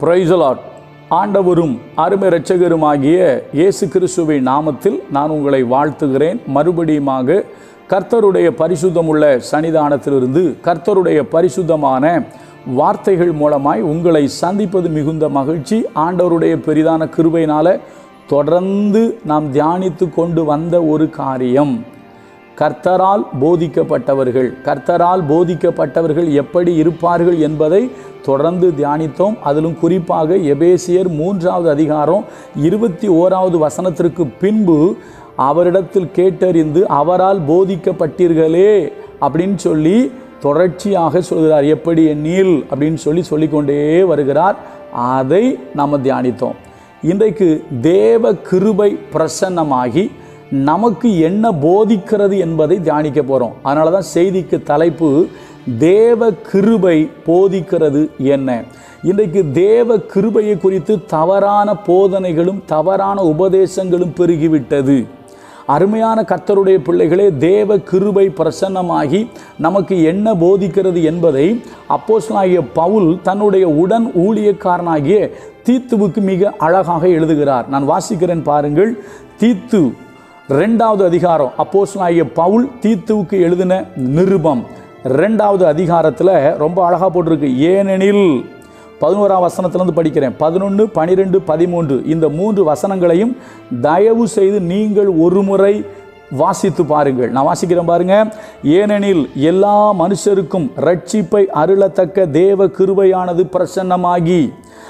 பிரைசலாட் ஆண்டவரும் அருமை இரட்சகருமாகிய இயேசு கிறிஸ்துவின் நாமத்தில் நான் உங்களை வாழ்த்துகிறேன். மறுபடியுமாக கர்த்தருடைய பரிசுத்தமுள்ள சன்னிதானத்திலிருந்து கர்த்தருடைய பரிசுத்தமான வார்த்தைகள் மூலமாய் உங்களை சந்திப்பது மிகுந்த மகிழ்ச்சி. ஆண்டவருடைய பெரிதான கிருபையினால் தொடர்ந்து நாம் தியானித்து கொண்டு வந்த ஒரு காரியம். கர்த்தரால் போதிக்கப்பட்டவர்கள் கர்த்தரால் போதிக்கப்பட்டவர்கள் எப்படி இருப்பார்கள் என்பதை தொடர்ந்து தியானித்தோம். அதிலும் குறிப்பாக எபேசியர் மூன்றாவது அதிகாரம் இருபத்தி ஓராவது வசனத்திற்கு பின்பு அவரிடத்தில் கேட்டறிந்து அவரால் போதிக்கப்பட்டீர்களே அப்படின்னு சொல்லி தொடர்ச்சியாக சொல்கிறார். எப்படி நீல் அப்படின்னு சொல்லி சொல்லிக்கொண்டே வருகிறார். அதை நாம் தியானித்தோம். இன்றைக்கு தேவ கிருபை பிரசன்னமாகி நமக்கு என்ன போதிக்கிறது என்பதை தியானிக்க போகிறோம் அதனால தான் செய்திக்கு தலைப்பு தேவ கிருபை போதிக்கிறது என்ன. இன்றைக்கு தேவ கிருபையை குறித்து தவறான போதனைகளும் தவறான உபதேசங்களும் பெருகிவிட்டது. அருமையான கத்தருடைய பிள்ளைகளே தேவ கிருபை பிரசன்னமாகி நமக்கு என்ன போதிக்கிறது என்பதை அப்போஸ்லாகிய பவுல் தன்னுடைய உடன் ஊழியக்காரனாகிய தீத்துவுக்கு மிக அழகாக எழுதுகிறார். நான் வாசிக்கிறேன் பாருங்கள். தீத்து ரெண்டாவது அதிகாரம் அப்போஸ்தலனாகிய பவுல் தீத்துவுக்கு எழுதின நிருபம். ரெண்டாவது அதிகாரத்தில் ரொம்ப அழகாக போட்டிருக்கு. ஏனெனில் பதினோராம் வசனத்திலேருந்து படிக்கிறேன். பதினொன்று பனிரெண்டு பதிமூன்று. இந்த மூன்று வசனங்களையும் தயவு செய்து நீங்கள் ஒரு முறை வாசித்து பாருங்கள். நான் வாசிக்கிறேன் பாருங்க. ஏனெனில் எல்லா மனுஷருக்கும் ரட்சிப்பை அருளத்தக்க தேவ கிருபையானது பிரசன்னமாகி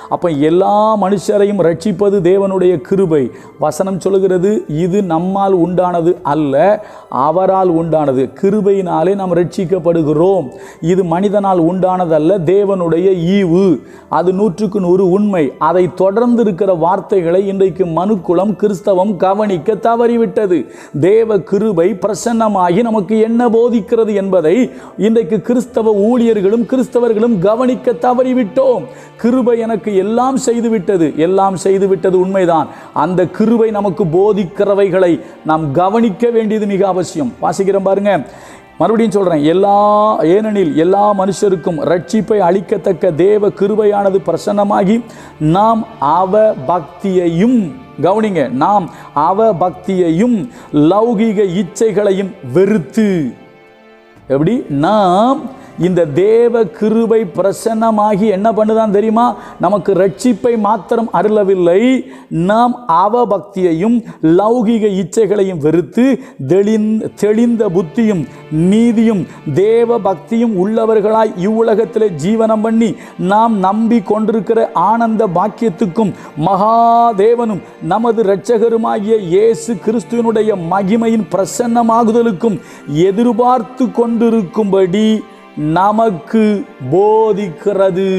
அப்போ எல்லா மனுஷரையும் ரட்சிப்பது தேவனுடைய கிருபை. வசனம் சொல்லுகிறது இது நம்மால் உண்டானது அல்ல அவரால் உண்டானது. கிருபையினாலே நாம் ரட்சிக்கப்படுகிறோம். இது மனிதனால் உண்டானதல்ல தேவனுடைய ஈவு. அது நூற்றுக்கு நூறு உண்மை. அதை தொடர்ந்து இருக்கிற வார்த்தைகளை இன்றைக்கு மனுக்குளம் கிறிஸ்தவம் கவனிக்க தவறிவிட்டது. தேவ கிருபை பிரசன்னமாகி நமக்கு என்ன போதிக்கிறது என்பதை இன்றைக்கு கிறிஸ்தவ ஊழியர்களும் கிறிஸ்தவர்களும் கவனிக்க தவறிவிட்டோம். கிருபை எனக்கு எல்லாம் செய்துவிட்டது எல்லாம் செய்துவிட்டது உண்மைதான். அந்த கிருபை நமக்கு போதிக்கிறவைகளை நாம் கவனிக்க வேண்டியது மிக அவசியம். வாசிக்கிறோம் பாருங்க. மறுபடியும் சொல்கிறேன் எல்லா ஏனெனில் எல்லா மனுஷருக்கும் ரட்சிப்பை அளிக்கத்தக்க தேவ கிருபையானது பிரசன்னமாகி நாம் அவ பக்தியையும் கவனிங்க நாம் அவ பக்தியையும் லௌகீக இச்சைகளையும் வெறுத்து எப்படி? நாம் இந்த தேவ கிருபை பிரசன்னமாகி என்ன பண்ணுதான் தெரியுமா? நமக்கு ரட்சிப்பை மாத்திரம் அருளவில்லை. நாம் அவபக்தியையும் லௌகிக இச்சைகளையும் வெறுத்து தெளிந்த தெளிந்த புத்தியும் நீதியும் தேவ பக்தியும் உள்ளவர்களாய் இவ்வுலகத்தில் ஜீவனம் பண்ணி நாம் நம்பி கொண்டிருக்கிற ஆனந்த பாக்கியத்துக்கும் மகாதேவனும் நமது இரட்சகருமாகிய இயேசு கிறிஸ்துவனுடைய மகிமையின் பிரசன்னமாகுதலுக்கும் எதிர்பார்த்து கொண்டிருக்கும்படி நமக்கு போதிக்கிறது.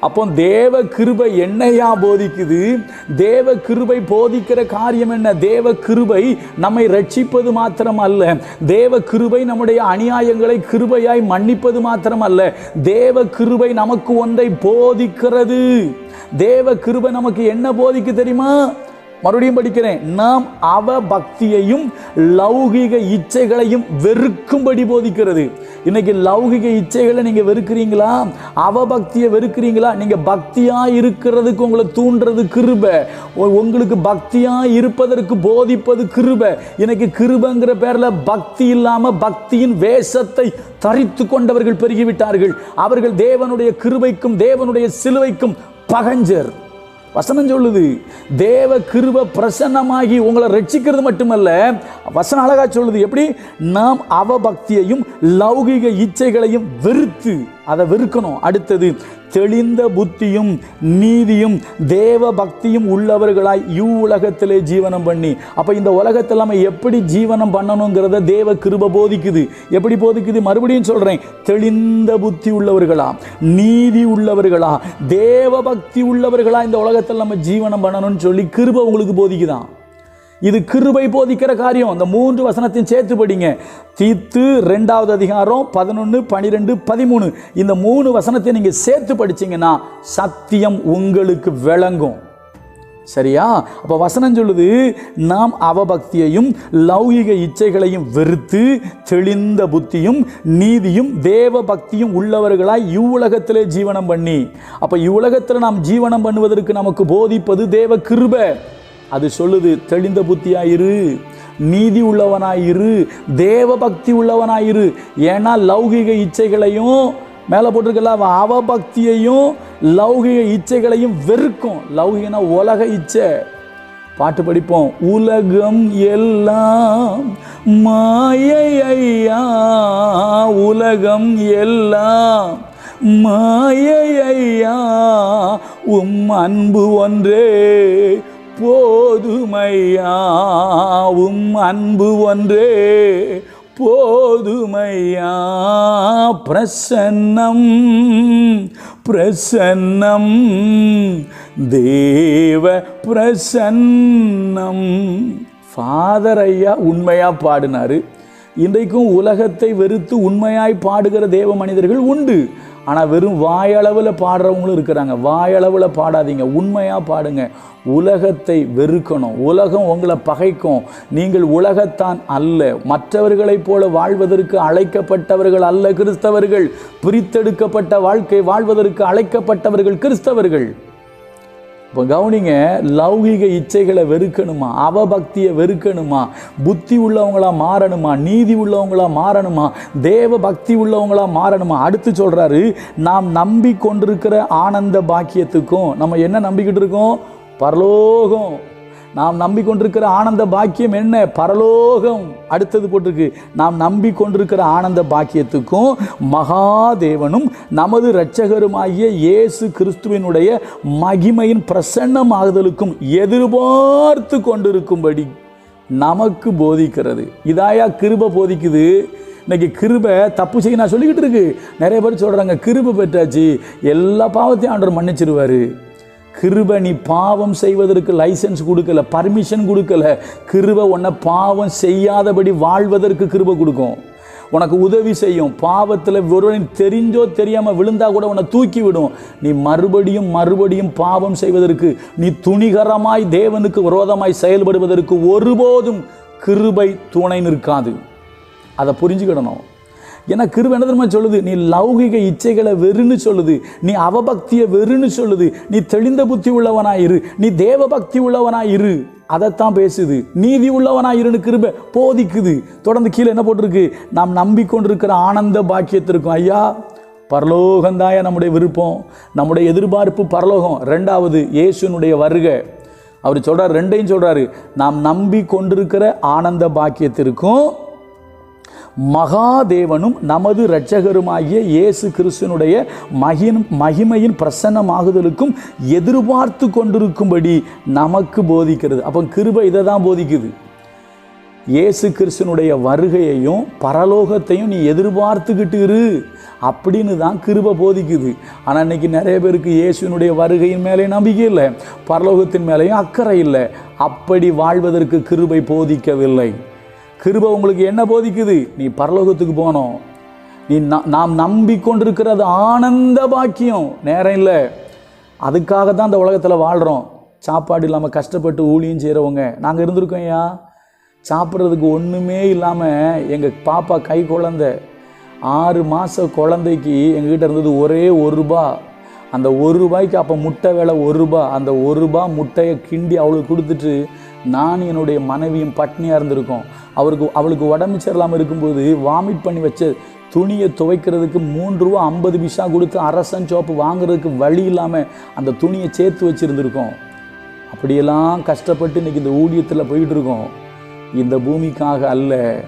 அப்போ தேவ கிருபை என்னையா போதிக்குது? தேவ கிருபை போதிக்கிற காரியம் என்ன? தேவ கிருபை நம்மை ரட்சிப்பது மாத்திரம் அல்ல தேவ கிருபை நம்முடைய அநியாயங்களை கிருபையாய் மன்னிப்பது மாத்திரம் அல்ல தேவ கிருபை நமக்கு ஒன்றை போதிக்கிறது. தேவ கிருபை நமக்கு என்ன போதிக்கு தெரியுமா? மறுபடியும் படிக்கிறேன். நாம் அவ பக்தியையும் லௌகிக இச்சைகளையும் வெறுக்கும்படி போதிக்கிறது. இன்னைக்கு லௌகிக இச்சைகளை நீங்க வெறுக்கிறீங்களா? அவ பக்தியை வெறுக்கிறீங்களா? நீங்க பக்தியா இருக்கிறதுக்கு உங்களை தூண்டுறது கிருப. உங்களுக்கு பக்தியா இருப்பதற்கு போதிப்பது கிருப. இன்னைக்கு கிருபங்கிற பேர்ல பக்தி இல்லாம பக்தியின் வேஷத்தை தரித்து கொண்டவர்கள் பெருகிவிட்டார்கள். அவர்கள் தேவனுடைய கிருபைக்கும் தேவனுடைய சிலுவைக்கும் பகஞ்சர். வசனம் சொல்லுது தேவ கிருப பிரசன்னமாகி உங்களை ரட்சிக்கிறது மட்டுமல்ல வசனம் அழகா சொல்லுது எப்படி? நாம் அவபக்தியையும் லௌகிக இச்சைகளையும் வெறுத்து அதை வெறுக்கணும். அடுத்தது தெளிந்த புத்தியும் நீதியும் தேவ பக்தியும் உள்ளவர்களாய் இவ்வுலகத்திலே ஜீவனம் பண்ணி. அப்போ இந்த உலகத்தில் நம்ம எப்படி ஜீவனம் பண்ணணுங்கிறத தேவ கிருப போதிக்குது. எப்படி போதிக்குது? மறுபடியும் சொல்கிறேன் தெளிந்த புத்தி உள்ளவர்களா? நீதி உள்ளவர்களா? தேவ பக்தி உள்ளவர்களா இந்த உலகத்தில் நம்ம ஜீவனம் பண்ணணும்னு சொல்லி கிருப உங்களுக்கு போதிக்குதான் இது கிருபை போதிக்கிற காரியம். இந்த மூன்று வசனத்தையும் சேர்த்து படிங்க. தீத்து ரெண்டாவது அதிகாரம் பதினொன்று பனிரெண்டு பதிமூணு. இந்த மூணு வசனத்தை நீங்கள் சேர்த்து படிச்சீங்கன்னா சத்தியம் உங்களுக்கு விளங்கும். சரியா? அப்போ வசனம் சொல்லுது நாம் அவபக்தியையும் லௌகிக இச்சைகளையும் வெறுத்து தெளிந்த புத்தியும் நீதியும் தேவ பக்தியும் உள்ளவர்களாய் இவ்வுலகத்திலே ஜீவனம் பண்ணி. அப்போ இவ்வுலகத்தில் நாம் ஜீவனம் பண்ணுவதற்கு நமக்கு போதிப்பது தேவ கிருபை. அது சொல்லுது தெளிந்த புத்தியாயிரு நீதி உள்ளவனாயிரு தேவ பக்தி உள்ளவனாயிரு. ஏன்னா லௌகிக இச்சைகளையும் மேலே போட்டிருக்கல அவன் அவபக்தியையும் லௌகிக இச்சைகளையும் வெறுக்கும். லௌகிகனா உலக இச்சை. பாட்டு படிப்போம். உலகம் எல்லாம் மாயையா உலகம் எல்லாம் மாயையா உம் அன்பு ஒன்றே. போதுமையாவும் அன்பு ஒன்றே போதுமையா? பிரசன்னம் பிரசன்னம் தேவ பிரசன்னம். ஃபாதர் ஐயா உண்மையாக பாடினாரு. இன்றைக்கும் உலகத்தை வெறுத்து உண்மையாய் பாடுகிற தேவ மனிதர்கள் உண்டு. ஆனால் வெறும் வாயளவில் பாடுறவங்களும் இருக்கிறாங்க. வாயளவில் பாடாதீங்க. உண்மையாக பாடுங்க. உலகத்தை வெறுக்கணும். உலகம் உங்களை பகைக்கும். நீங்கள் உலகத்தான் அல்ல. மற்றவர்களைப் போல வாழ்வதற்கு அழைக்கப்பட்டவர்கள் அல்ல கிறிஸ்தவர்கள். பிரித்தெடுக்கப்பட்ட வாழ்க்கை வாழ்வதற்கு அழைக்கப்பட்டவர்கள் கிறிஸ்தவர்கள். இப்போ கவனிங்க லௌகிக இச்சைகளை வெறுக்கணுமா? அவபக்தியை வெறுக்கணுமா? புத்தி உள்ளவங்களா மாறணுமா? நீதி உள்ளவங்களா மாறணுமா? தேவ பக்தி உள்ளவங்களா மாறணுமா? அடுத்து சொல்கிறாரு நாம் நம்பி கொண்டிருக்கிற ஆனந்த பாக்கியத்துக்கும் நம்ம என்ன நம்பிக்கிட்டு இருக்கோம்? பரலோகம். நாம் நம்பிக்கொண்டிருக்கிற ஆனந்த பாக்கியம் என்ன? பரலோகம். அடுத்தது போட்டிருக்கு. நாம் நம்பிக்கொண்டிருக்கிற ஆனந்த பாக்கியத்துக்கும் மகாதேவனும் நமது இரட்சகருமாகிய இயேசு கிறிஸ்துவினுடைய மகிமையின் பிரசன்னமாகுதலுக்கும் எதிர்பார்த்து கொண்டிருக்கும்படி நமக்கு போதிக்கிறது. இதாயா கிருப போதிக்குது. இன்னைக்கு கிருபை தப்பு செய்ய நான் சொல்லிக்கிட்டு இருக்கு. நிறைய பேர் சொல்கிறாங்க கிருபை பெற்றாச்சு. எல்லா பாவத்தையும் ஆண்டவர் மன்னிச்சிருவார். கிருப நீ பாவம் செய்வதற்கு லைசன்ஸ் கொடுக்கல பர்மிஷன் கொடுக்கல. கிருப உன்னை பாவம் செய்யாதபடி வாழ்வதற்கு கிருப கொடுக்கும். உனக்கு உதவி செய்யும். பாவத்தில் ஒருவன் தெரிஞ்சோ தெரியாமல் விழுந்தா கூட உன்னை தூக்கி விடும். நீ மறுபடியும் மறுபடியும் பாவம் செய்வதற்கு நீ துணிகரமாய் தேவனுக்கு விரோதமாய் செயல்படுவதற்கு ஒருபோதும் கிருபை துணை நிற்காது. அதை புரிஞ்சுக்கிடணும். ஏன்னா கிருபை என்ன தெரியுமா சொல்லுது? நீ லௌகிக இச்சைகளை வெறுன்னு சொல்லுது. நீ அவபக்தியை வெறுன்னு சொல்லுது. நீ தெளிந்த புத்தி உள்ளவனாயிரு. நீ தேவ பக்தி உள்ளவனாயிரு. அதைத்தான் பேசுது. நீதி உள்ளவனாயிருன்னு கிருபை போதிக்குது. தொடர்ந்து கீழே என்ன போட்டிருக்கு? நாம் நம்பிக்கொண்டிருக்கிற ஆனந்த பாக்கியத்திற்கும் ஐயா பரலோகந்தாய நம்முடைய விருப்பம். நம்முடைய எதிர்பார்ப்பு பரலோகம். ரெண்டாவது இயேசுனுடைய வருகை. அவர் சொல்கிறார் ரெண்டையும் சொல்கிறாரு நாம் நம்பி கொண்டிருக்கிற ஆனந்த பாக்கியத்திற்கும் மகாதேவனும் நமது இரட்சகருமாகிய இயேசு கிறிஸ்தனுடைய மகின் மகிமையின் பிரசன்னமாகுதலுக்கும் எதிர்பார்த்து கொண்டிருக்கும்படி நமக்கு போதிக்கிறது. அப்போ கிருபை இதை தான் போதிக்குது. இயேசு கிறிஸ்தனுடைய வருகையையும் பரலோகத்தையும் நீ எதிர்பார்த்துக்கிட்டு இரு அப்படின்னு தான் கிருபை போதிக்குது. ஆனால் இன்றைக்கி நிறைய பேருக்கு இயேசுனுடைய வருகையின் மேலே நம்பிக்கை இல்லை பரலோகத்தின் மேலேயும் அக்கறை இல்லை. அப்படி வாழ்வதற்கு கிருபை போதிக்கவில்லை. கிருபை உங்களுக்கு என்ன போதிக்குது? நீ பரலோகத்துக்கு போகணும். நீ நா- நாம் நம்பிக்கொண்டிருக்கிறது ஆனந்த பாக்கியம். நேரம் இல்லை. அதுக்காக தான் இந்த உலகத்தில் வாழ்கிறோம் சாப்பாடு இல்லாமல் கஷ்டப்பட்டு ஊழியும் செய்கிறவங்க நாங்கள் இருந்திருக்கோம் ஐயா. சாப்பிட்றதுக்கு ஒன்றுமே இல்லாமல் எங்கள் பாப்பா கை குழந்த. ஆறு மாத குழந்தைக்கு எங்ககிட்ட இருந்தது ஒரே ஒரு ரூபா. அந்த ஒரு ரூபாய்க்கு அப்போ முட்டை விலை ஒரு ரூபா. அந்த ஒரு ரூபா முட்டையை கிண்டி அவளுக்கு கொடுத்துட்டு நான் என்னுடைய மனைவியும் பட்னியாக இருந்திருக்கோம். அவருக்கு அவளுக்கு உடம்பு சரியில்லாமல் இருக்கும்போது வாமிட் பண்ணி வச்ச துணியை துவைக்கிறதுக்கு மூன்று ரூபா ஐம்பது பிஷா கொடுத்து அரசன் சோப்பு வாங்குறதுக்கு வழி இல்லாமல் அந்த துணியை சேர்த்து வச்சுருந்துருக்கோம். அப்படியெல்லாம் கஷ்டப்பட்டு இன்னைக்கு இந்த ஊழியத்தில் போயிட்டு இருக்கோம். இந்த பூமிக்காக அல்ல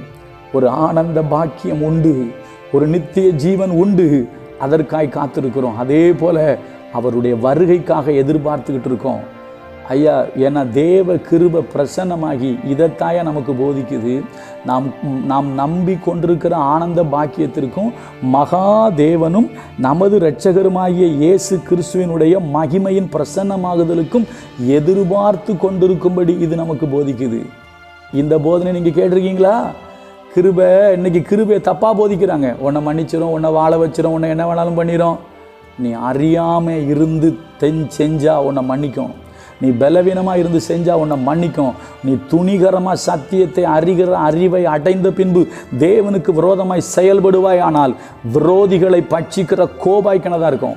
ஒரு ஆனந்த பாக்கியம் உண்டு ஒரு நித்திய ஜீவன் உண்டு அதற்காய் காத்திருக்கிறோம். அதே போல் அவருடைய வருகைக்காக எதிர்பார்த்துக்கிட்டு இருக்கோம். ஐயா ஏன்னா தேவ கிருப பிரசன்னமாகி இதைத்தாயா நமக்கு போதிக்குது. நாம் நாம் நம்பி கொண்டிருக்கிற ஆனந்த பாக்கியத்திற்கும் மகாதேவனும் நமது இரட்சகருமாகிய இயேசு கிறிஸ்துவினுடைய மகிமையின் பிரசன்னமாகுதலுக்கும் எதிர்பார்த்து கொண்டிருக்கும்படி இது நமக்கு போதிக்குது. இந்த போதனை நீங்கள் கேட்டிருக்கீங்களா? கிருபை இன்னைக்கு கிருபையை தப்பாக போதிக்கிறாங்க. உன்னை மன்னிச்சிடும் உன்னை வாழ வச்சிடும் உன்னை என்ன வேணாலும் பண்ணிடும் நீ அறியாமல் இருந்து தென் செஞ்சால் உன்னை மன்னிக்கும். நீ பலவீனமாக இருந்து செஞ்சால் உன்னை மன்னிக்கும். நீ துணிகரமாக சத்தியத்தை அறிகிற அறிவை அடைந்த பின்பு தேவனுக்கு விரோதமாய் செயல்படுவாய் ஆனால் விரோதிகளை பட்சிக்கிற கோபாய்க்கனதாக இருக்கும்.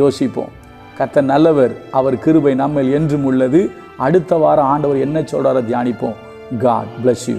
யோசிப்போம். கத்த நல்லவர் அவர் கிருபை நம்மில் என்றும் உள்ளது. அடுத்த வாரம் ஆண்டவர் என்ன சொல்கிறார தியானிப்போம். God bless you